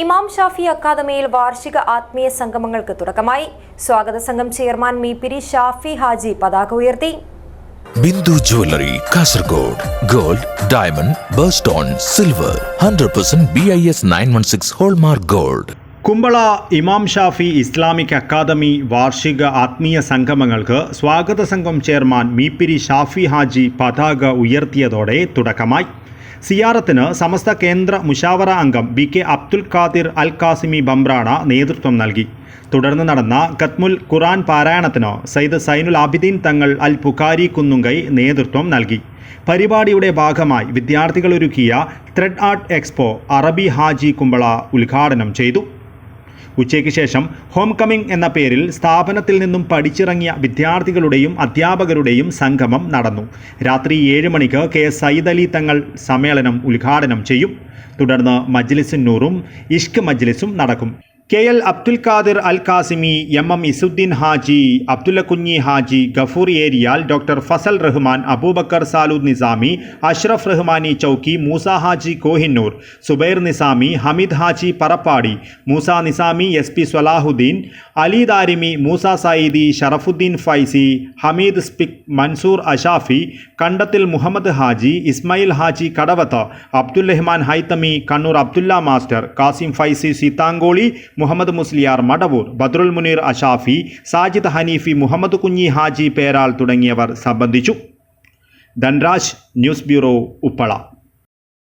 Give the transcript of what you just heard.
ഇമാം ഷാഫി അക്കാദമിയിൽ വാർഷിക ആത്മീയ സംഗമങ്ങൾക്ക് തുടക്കമായി. സ്വാഗത സംഘം ചെയർമാൻ മീപ്പിരി ഷാഫി ഹാജി പതാക ഉയർത്തി. Bindu jewellery Kasaragod gold diamond birthstone silver hundred percent B I S nine one six hallmark gold. Kumbla ഇമാം ഷാഫി ഇസ്ലാമിക് അക്കാദമി വാർഷിക ആത്മീയ സംഗമങ്ങൾക്ക് സ്വാഗത സംഘം ചെയർമാൻ മീപ്പിരി ഷാഫി ഹാജി പതാക ഉയർത്തിയതോടെ തുടക്കമായി. സിയാറത്തിന് സമസ്ത കേന്ദ്ര മുഷാവറ അംഗം ബി കെ അബ്ദുൽ ഖാദിർ അൽ കാസിമി ബംബ്രാണ നേതൃത്വം നൽകി. തുടർന്ന് നടന്ന കത്മുൽ ഖുറാൻ പാരായണത്തിന് സയ്യിദ് സൈനുൽ ആബിദീൻ തങ്ങൾ അൽ പുഖാരി കുന്നുങ്കൈ നേതൃത്വം നൽകി. പരിപാടിയുടെ ഭാഗമായി വിദ്യാർത്ഥികൾ ഒരുക്കിയ ത്രെഡ് ആർട്ട് എക്സ്പോ അറബി ഹാജി കുമ്പള ഉദ്ഘാടനം ചെയ്തു. ഉച്ചയ്ക്ക് ശേഷം ഹോം കമ്മിങ് എന്ന പേരിൽ സ്ഥാപനത്തിൽ നിന്നും പഠിച്ചിറങ്ങിയ വിദ്യാർത്ഥികളുടെയും അധ്യാപകരുടെയും സംഗമം നടന്നു. രാത്രി ഏഴ് മണിക്ക് കെ സയ്യിദ് അലി തങ്ങൾ സമ്മേളനം ഉദ്ഘാടനം ചെയ്യും. തുടർന്ന് മജ്ലിസുന്നൂറും ഇഷ്ക് മജ്ലിസും നടക്കും. K L Abdul Khadir Al Qasimi M M Izzuddin Haji Abdulla Kunhi Haji Gafoor Eriyal doctor Fazal Rahman Abubakar Salud Nizami Ashraf Rahmani Chowki Moosa Haji Kohinoor Zubair Nizami Hameed Haji Parappadi Moosa Nizami S P Salahuddin Ali Darimi Moosa Sayyidi Sharafuddin Faizi Hameed സ്പിക് Mansoor Ashafi Kandathil Muhammad Haji Ismail Haji Kadavath Abdul Rahman Haithami Kannur Abdulla master Kasim Faizy Seethangoli Muhammad Musliyar Madavoor Badrul Muneer Ashafi Sajid Hanifi Muhammad Kunhi Haji Peral തുടങ്ങിയവർ സംബന്ധിച്ചു. Dhanraj news bureau Uppala.